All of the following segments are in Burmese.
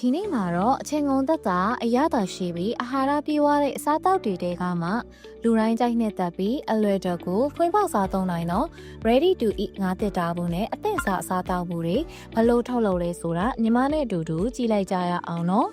ဒီနေ့မှာတော့အချိန်ကုန်သက်သာအရသာရှိပြီးအာဟာရပြည့်ဝတဲ့အစားအသောက်တွေတဲကမှလူတိုင်းကြိုက်နှစ်သက်ပြီးအလွယ်တကူဖွင့်ပေါက်စားသုံးနိုင်တော့ ready to eat ငါးတစ်တာဘူးနဲ့အသင့်စားအစားတောက်ဘူးတွေဘလို့ထုတ်လုပ်လဲဆိုတာညီမနဲ့အတူတူကြည့်လိုက်ကြရအောင်နော်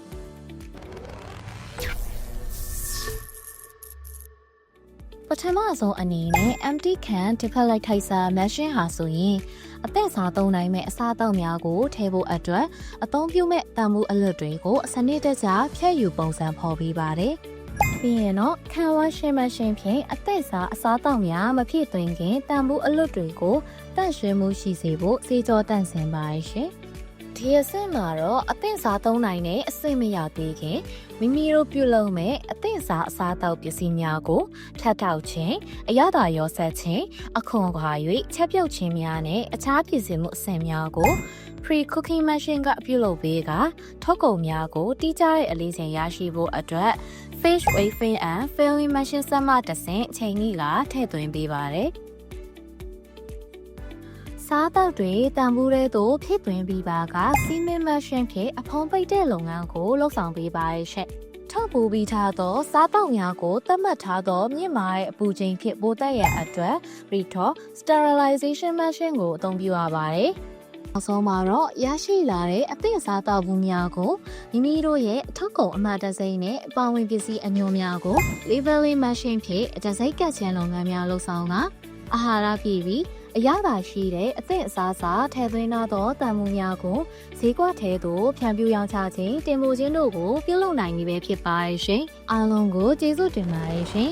ပထမဆုံးအနေနဲ့ empty can တစ်ဖက်လိုက်ထိုက်စာ machine ဟာဆိုရင်အသက်စားသုံးနိုင်မဲ့အစားအသောက်များကိုထည့်ဖို့အတွက်အသုံးပြုမဲ့တန်ဖိုးအလွတ်တွေကိုစနစ်တကျဖြည့်ယူပုံစံဖော်ပေးပါတယ်။ပြီးရင်တော့ခံဝါရှင်းမရှင်းဖြင့်အသက်စားအစားအသောက်များမဖြစ်သွင်းခင်တန်ဖိုးအလွတ်တွေကိုတန့်ရှင်းမှုရှိစေဖို့စေကြောတန့်စင်ပါရှင်။ ဒီအဆင့်မှာတော့အသင့်စားသုံးနိုင်တဲ့အဆင့်မရောက်သေးခင်မိမိတို့ပြုလုပ်မဲ့အသင့်စားအစားအသောက်ပစ္စည်းများကိုထပ်ထောက်ခြင်းအရသာရောဆက်ခြင်းအခွန်ခွာ၍ချက်ပြုတ်ခြင်းများနဲ့အခြားပြည်စင်မှုအဆင့်များကို pre cooking machine ကပြုလုပ်ပေးကထုတ်ကုန်များကိုတိကျတဲ့အလေးချိန်ရရှိဖို့အတွက် fish waving and filling machine ဆက်မှတစ်ဆင့်ချိန်ကြီးကထည့်သွင်းပေးပါတယ် စားတောက်တွေတန်ဖိုးတဲ့သို့ဖြစ်သွင်းပြီးပါကစီမင်းမရှင်းဖြင့်အဖုံးပိတ်တဲ့လုပ်ငန်းကိုလှုပ်ဆောင်ပေးပါရဲ့ရှင့်ထောက်ပူပြီးထားသောစားတောက်များကိုသတ်မှတ်ထားသောမြင့်မားတဲ့အပူချိန်ဖြင့်ပိုတက်ရန်အတွက် Retor sterilization machine ကိုအသုံးပြုရပါတယ်။နောက်ဆုံးမှာတော့ရရှိလာတဲ့အသင့်စားတောက်ဘူးများကိုမိမိတို့ရဲ့အထောက်ကုန်အမှတ်တစိမ့်နဲ့ပါဝင်ပစ္စည်းအမျိုးများကို labeling machine ဖြင့်တစိမ့်ကတ်ခြင်းလုပ်ငန်းများလုပ်ဆောင်က အာဟာရပြည့်ပြီးအရသာရှိတဲ့အသင့်အစားအစာထည့်သွင်းထားသောတန်ဖိုးများကိုဈေးကွက်ထဲသို့ဖြန့်ဖြူးရောင်းချခြင်းတင်ပို့ခြင်းတို့ကိုပြုလုပ်နိုင်ပြီပဲဖြစ်ပါရဲ့ရှင်အားလုံးကိုကျေးဇူးတင်ပါတယ်ရှင်